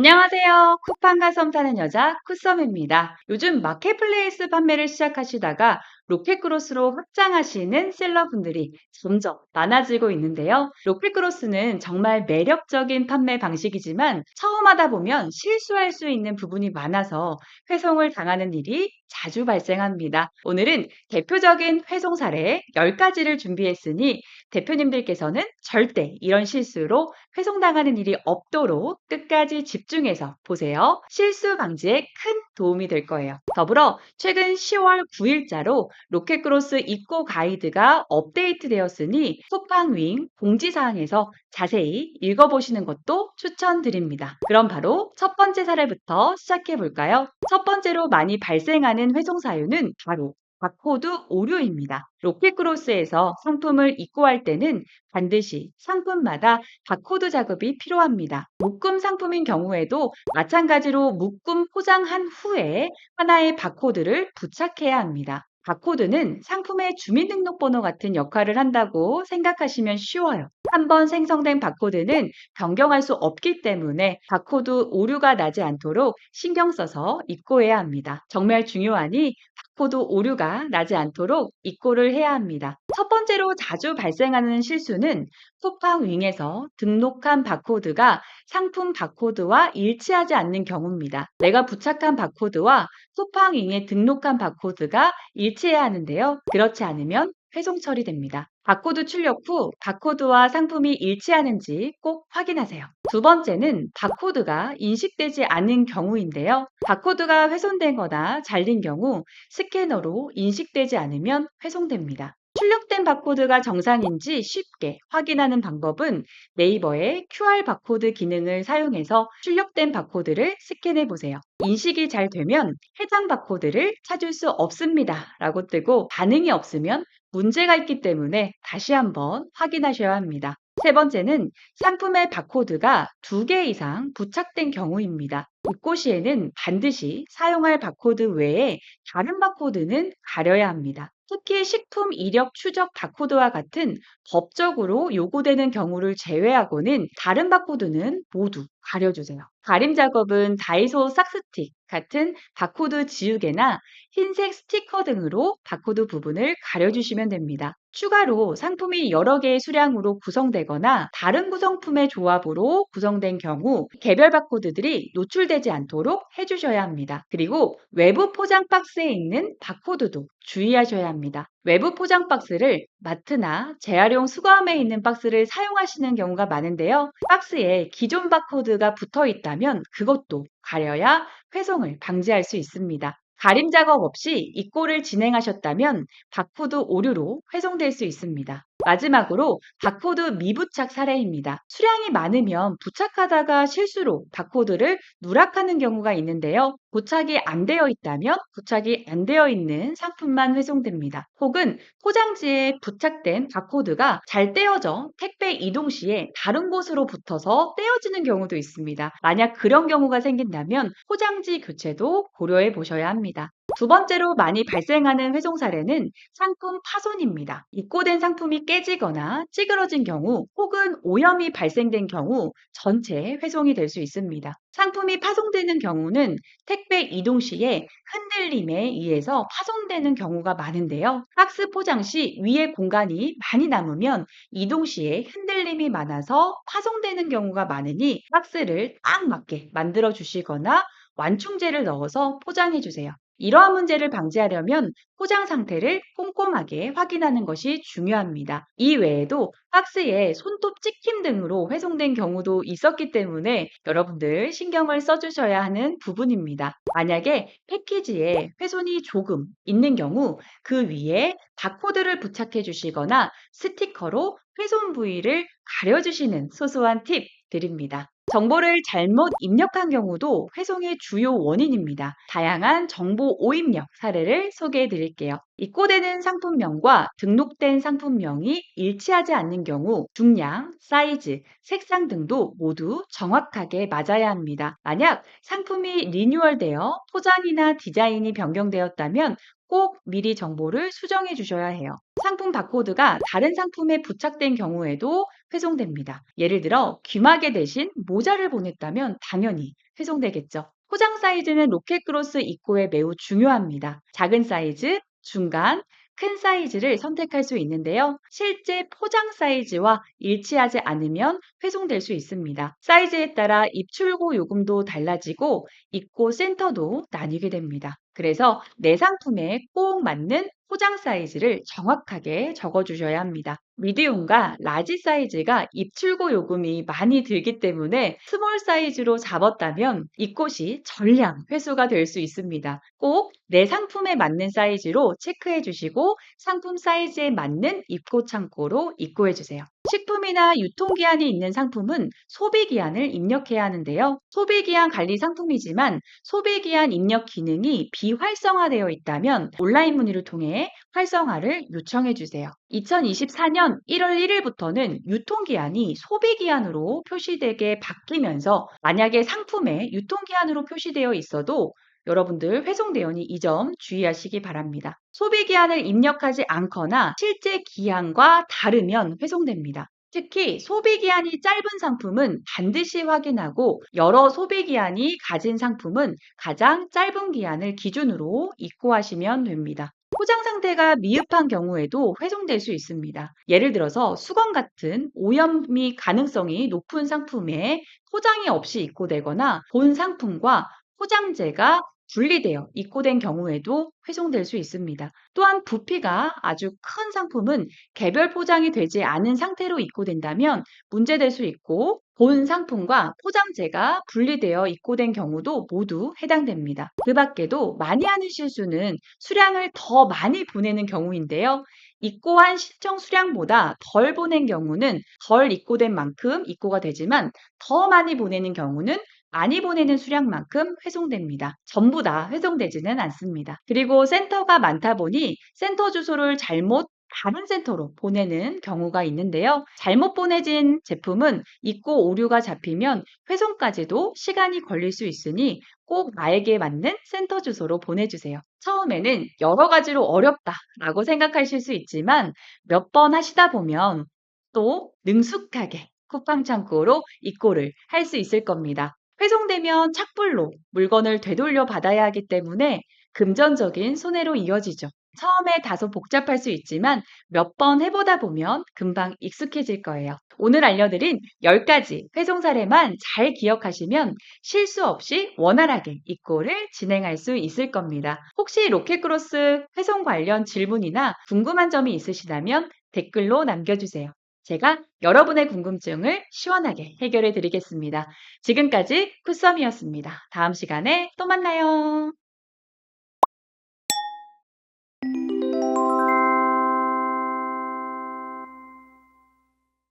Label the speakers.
Speaker 1: 안녕하세요. 쿠팡과 썸 타는 여자 쿠썸입니다. 요즘 마켓플레이스 판매를 시작하시다가 로켓크로스로 확장하시는 셀러분들이 점점 많아지고 있는데요. 로켓크로스는 정말 매력적인 판매 방식이지만 처음 하다 보면 실수할 수 있는 부분이 많아서 회송을 당하는 일이 자주 발생합니다. 오늘은 대표적인 회송 사례 10가지를 준비했으니 대표님들께서는 절대 이런 실수로 회송당하는 일이 없도록 끝까지 집중해서 보세요. 실수 방지에 큰 도움이 될 거예요. 더불어 최근 10월 9일자로 로켓크로스 입고 가이드가 업데이트되었으니 쿠팡윙 공지사항에서 자세히 읽어보시는 것도 추천드립니다. 그럼 바로 첫 번째 사례부터 시작해 볼까요? 첫 번째로 많이 발생하는 회송 사유는 바로 바코드 오류입니다. 로켓크로스에서 상품을 입고할 때는 반드시 상품마다 바코드 작업이 필요합니다. 묶음 상품인 경우에도 마찬가지로 묶음 포장한 후에 하나의 바코드를 부착해야 합니다. 바코드는 상품의 주민등록번호 같은 역할을 한다고 생각하시면 쉬워요. 한번 생성된 바코드는 변경할 수 없기 때문에 바코드 오류가 나지 않도록 신경 써서 입고해야 합니다. 정말 중요하니 바코드 오류가 나지 않도록 입고를 해야 합니다. 첫 번째로 자주 발생하는 실수는 쿠팡 윙에서 등록한 바코드가 상품 바코드와 일치하지 않는 경우입니다. 내가 부착한 바코드와 쿠팡 윙에 등록한 바코드가 일치해야 하는데요. 그렇지 않으면 회송 처리됩니다. 바코드 출력 후 바코드와 상품이 일치하는지 꼭 확인하세요. 두 번째는 바코드가 인식되지 않은 경우인데요. 바코드가 훼손되거나 잘린 경우 스캐너로 인식되지 않으면 회송됩니다. 출력된 바코드가 정상인지 쉽게 확인하는 방법은 네이버의 QR 바코드 기능을 사용해서 출력된 바코드를 스캔해 보세요. 인식이 잘 되면 해당 바코드를 찾을 수 없습니다. 라고 뜨고 반응이 없으면 문제가 있기 때문에 다시 한번 확인하셔야 합니다. 세 번째는 상품의 바코드가 두 개 이상 부착된 경우입니다. 입고 시에는 반드시 사용할 바코드 외에 다른 바코드는 가려야 합니다. 특히 식품 이력 추적 바코드와 같은 법적으로 요구되는 경우를 제외하고는 다른 바코드는 모두 가려주세요. 가림 작업은 다이소 삭스틱 같은 바코드 지우개나 흰색 스티커 등으로 바코드 부분을 가려주시면 됩니다. 추가로 상품이 여러 개의 수량으로 구성되거나 다른 구성품의 조합으로 구성된 경우 개별 바코드들이 노출되지 않도록 해주셔야 합니다. 그리고 외부 포장 박스에 있는 바코드도 주의하셔야 합니다. 외부 포장 박스를 마트나 재활용 수거함에 있는 박스를 사용하시는 경우가 많은데요. 박스에 기존 바코드가 붙어 있다면 그것도 가려야 회송을 방지할 수 있습니다. 가림 작업 없이 입고를 진행하셨다면 바코드 오류로 회송될 수 있습니다. 마지막으로 바코드 미부착 사례입니다. 수량이 많으면 부착하다가 실수로 바코드를 누락하는 경우가 있는데요. 부착이 안 되어 있다면 부착이 안 되어 있는 상품만 회송됩니다. 혹은 포장지에 부착된 바코드가 잘 떼어져 택배 이동 시에 다른 곳으로 붙어서 떼어지는 경우도 있습니다. 만약 그런 경우가 생긴다면 포장지 교체도 고려해 보셔야 합니다. 두 번째로 많이 발생하는 회송 사례는 상품 파손입니다. 입고된 상품이 깨지거나 찌그러진 경우 혹은 오염이 발생된 경우 전체 회송이 될 수 있습니다. 상품이 파손되는 경우는 택배 이동 시에 흔들림에 의해서 파손되는 경우가 많은데요. 박스 포장 시 위에 공간이 많이 남으면 이동 시에 흔들림이 많아서 파손되는 경우가 많으니 박스를 딱 맞게 만들어 주시거나 완충제를 넣어서 포장해 주세요. 이러한 문제를 방지하려면 포장 상태를 꼼꼼하게 확인하는 것이 중요합니다. 이 외에도 박스에 손톱 찍힘 등으로 훼손된 경우도 있었기 때문에 여러분들 신경을 써주셔야 하는 부분입니다. 만약에 패키지에 훼손이 조금 있는 경우 그 위에 바코드를 부착해 주시거나 스티커로 훼손 부위를 가려주시는 소소한 팁 드립니다. 정보를 잘못 입력한 경우도 회송의 주요 원인입니다. 다양한 정보 오입력 사례를 소개해 드릴게요. 입고되는 상품명과 등록된 상품명이 일치하지 않는 경우 중량, 사이즈, 색상 등도 모두 정확하게 맞아야 합니다. 만약 상품이 리뉴얼되어 포장이나 디자인이 변경되었다면 꼭 미리 정보를 수정해 주셔야 해요. 상품 바코드가 다른 상품에 부착된 경우에도 회송됩니다. 예를 들어 귀마개 대신 모자를 보냈다면 당연히 회송되겠죠. 포장 사이즈는 로켓크로스 입고에 매우 중요합니다. 작은 사이즈, 중간, 큰 사이즈를 선택할 수 있는데요. 실제 포장 사이즈와 일치하지 않으면 회송될 수 있습니다. 사이즈에 따라 입출고 요금도 달라지고 입고 센터도 나뉘게 됩니다. 그래서 내 상품에 꼭 맞는 포장 사이즈를 정확하게 적어주셔야 합니다. 미디움과 라지 사이즈가 입출고 요금이 많이 들기 때문에 스몰 사이즈로 잡았다면 입꽃이 전량 회수가 될 수 있습니다. 꼭 내 상품에 맞는 사이즈로 체크해 주시고 상품 사이즈에 맞는 입고 창고로 입고해 주세요. 식품이나 유통기한이 있는 상품은 소비기한을 입력해야 하는데요. 소비기한 관리 상품이지만 소비기한 입력 기능이 비활성화되어 있다면 온라인 문의를 통해 활성화를 요청해 주세요. 2024년 1월 1일부터는 유통기한이 소비기한으로 표시되게 바뀌면서 만약에 상품에 유통기한으로 표시되어 있어도 여러분들 회송 대연이 이 점 주의하시기 바랍니다. 소비 기한을 입력하지 않거나 실제 기한과 다르면 회송됩니다. 특히 소비 기한이 짧은 상품은 반드시 확인하고 여러 소비 기한이 가진 상품은 가장 짧은 기한을 기준으로 입고하시면 됩니다. 포장 상태가 미흡한 경우에도 회송될 수 있습니다. 예를 들어서 수건 같은 오염이 가능성이 높은 상품에 포장이 없이 입고되거나 본 상품과 포장재가 분리되어 입고된 경우에도 회송될 수 있습니다. 또한 부피가 아주 큰 상품은 개별 포장이 되지 않은 상태로 입고된다면 문제될 수 있고 본 상품과 포장재가 분리되어 입고된 경우도 모두 해당됩니다. 그 밖에도 많이 하는 실수는 수량을 더 많이 보내는 경우인데요. 입고한 신청 수량보다 덜 보낸 경우는 덜 입고된 만큼 입고가 되지만 더 많이 보내는 경우는 많이 보내는 수량만큼 회송됩니다. 전부 다 회송되지는 않습니다. 그리고 센터가 많다 보니 센터 주소를 잘못 다른 센터로 보내는 경우가 있는데요. 잘못 보내진 제품은 입고 오류가 잡히면 회송까지도 시간이 걸릴 수 있으니 꼭 나에게 맞는 센터 주소로 보내주세요. 처음에는 여러 가지로 어렵다라고 생각하실 수 있지만 몇 번 하시다 보면 또 능숙하게 쿠팡 창고로 입고를 할 수 있을 겁니다. 회송되면 착불로 물건을 되돌려 받아야 하기 때문에 금전적인 손해로 이어지죠. 처음에 다소 복잡할 수 있지만 몇 번 해보다 보면 금방 익숙해질 거예요. 오늘 알려드린 10가지 회송 사례만 잘 기억하시면 실수 없이 원활하게 입고를 진행할 수 있을 겁니다. 혹시 로켓크로스 회송 관련 질문이나 궁금한 점이 있으시다면 댓글로 남겨주세요. 제가 여러분의 궁금증을 시원하게 해결해 드리겠습니다. 지금까지 쿠썸이었습니다. 다음 시간에 또 만나요.